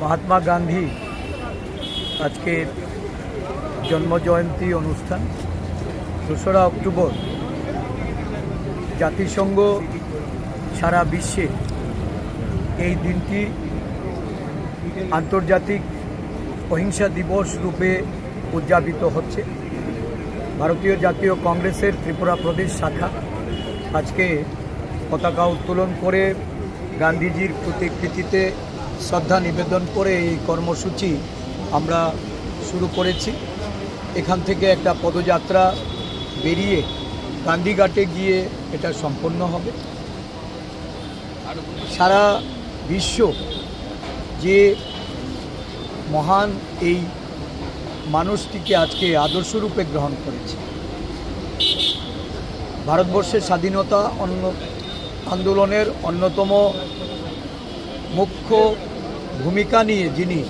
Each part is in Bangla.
মহাত্মা গান্ধী আজকের জন্মজয়ন্তী অনুষ্ঠান, দোসরা অক্টোবর। জাতিসংঘ সারা বিশ্বে এই দিনটি আন্তর্জাতিক অহিংসা দিবস রূপে উদযাপিত হচ্ছে। ভারতীয় জাতীয় কংগ্রেসের ত্রিপুরা প্রদেশ শাখা আজকে পতাকা উত্তোলন করে গান্ধীজির প্রতিকৃতিতে শ্রদ্ধা নিবেদন করে এই কর্মসূচি আমরা শুরু করেছি। এখান থেকে একটা পদযাত্রা বেরিয়ে গান্ধীঘাটে গিয়ে এটা সম্পন্ন হবে। সারা বিশ্ব যে মহান এই মানুষটিকে আজকে আদর্শরূপে গ্রহণ করেছে। ভারতবর্ষের স্বাধীনতা অন্য আন্দোলনের অন্যতম মুখ্য ভূমিকা নিয়ে যিনি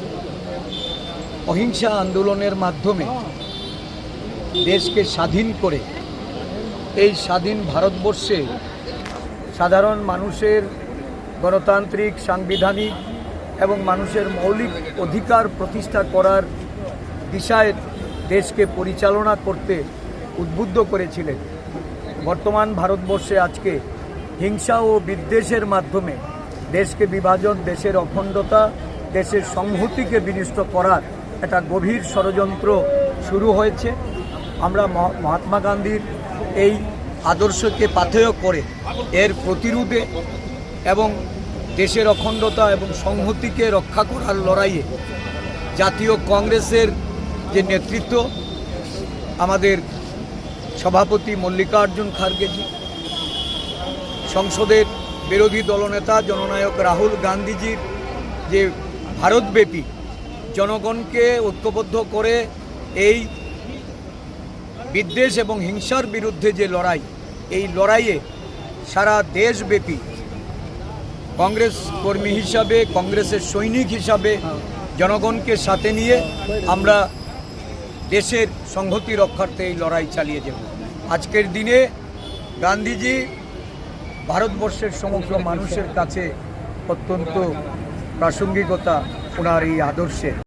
অহিংসা আন্দোলনের মাধ্যমে দেশকে স্বাধীন করে, এই স্বাধীন ভারতবর্ষে সাধারণ মানুষের গণতান্ত্রিক, সাংবিধানিক এবং মানুষের মৌলিক অধিকার প্রতিষ্ঠা করার দিশায় দেশকে পরিচালনা করতে উদ্বুদ্ধ করেছিলেন। বর্তমান ভারতবর্ষে আজকে হিংসা ও বিদ্বেষের মাধ্যমে দেশকে বিভাজন, দেশের অখণ্ডতা, দেশের সংহতিকে বিনষ্ট করার একটা গভীর ষড়যন্ত্র শুরু হয়েছে। আমরা মহ- মহাত্মা গান্ধীর এই আদর্শকে পাথেয় করে এর প্রতিরোধে এবং দেশের অখণ্ডতা এবং সংহতিকে রক্ষা করার লড়াইয়ে জাতীয় কংগ্রেসের যে নেতৃত্ব, আমাদের সভাপতি মল্লিকার্জুন খার্গেজি, সংসদের বিরোধী দলনেতা জননায়ক রাহুল গান্ধীজির যে ভারতব্যাপী জনগণকে ঐক্যবদ্ধ করে এই বিদ্বেষ এবং হিংসার বিরুদ্ধে যে লড়াই, এই লড়াইয়ে সারা দেশব্যাপী কংগ্রেস কর্মী হিসাবে, কংগ্রেসের সৈনিক হিসাবে জনগণকে সাথে নিয়ে আমরা দেশের সংহতি রক্ষার্থে এই লড়াই চালিয়ে যাব। আজকের দিনে গান্ধীজি ভারতবর্ষের সমগ্র মানুষের কাছে অত্যন্ত প্রাসঙ্গিকতা ওনার এই আদর্শের